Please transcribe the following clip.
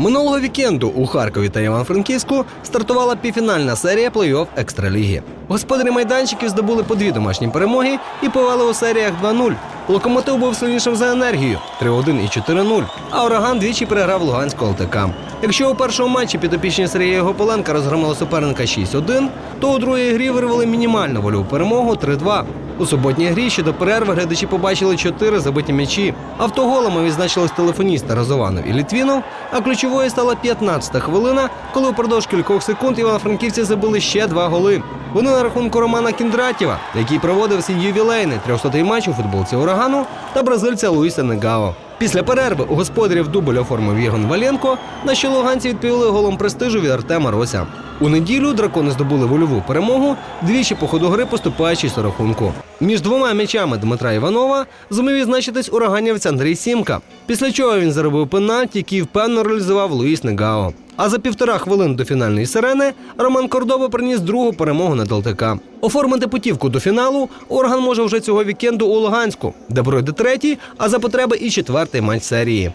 Минулого вікенду у Харкові та Івано-Франківську стартувала півфінальна серія плей-офф екстраліги. Господарі майданчиків здобули по дві домашні перемоги і повели у серіях 2-0. Локомотив був сильнішим за енергію 3-1 і 4-0, а ураган двічі переграв Луганську ЛТК. Якщо у першому матчі підопічні Сергія Гополенка розгромили суперника 6-1, то у другій грі вирвали мінімальну вольову перемогу 3-2. У суботній грі ще до перерви глядачі побачили чотири забиті м'ячі. Автоголами відзначились телефоністи Разованов і Літвінов, а ключовою стала 15-та хвилина, коли упродовж кількох секунд івано-франківці забили ще два голи. Вони на рахунку Романа Кіндратєва, який проводив свій ювілейний 300-й матч у футболці урагану, та бразильця Луїса Негао. Після перерви у господарів дубль оформив Єгон Валенко, на що луганці відповіли голом престижу від Артема Рося. У неділю дракони здобули вольову перемогу, двічі по ходу гри поступаючись у рахунку. Між двома м'ячами Дмитра Іванова зумів відзначитись ураганівець Андрій Сімка. Після чого він заробив пенальті, який впевнено реалізував Луїс Негао. А за півтора хвилин до фінальної сирени Роман Кордоба приніс другу перемогу над ЛТК. Оформити путівку до фіналу орган може вже цього вікенду у Луганську, де пройде третій, а за потреби і четвертий матч серії.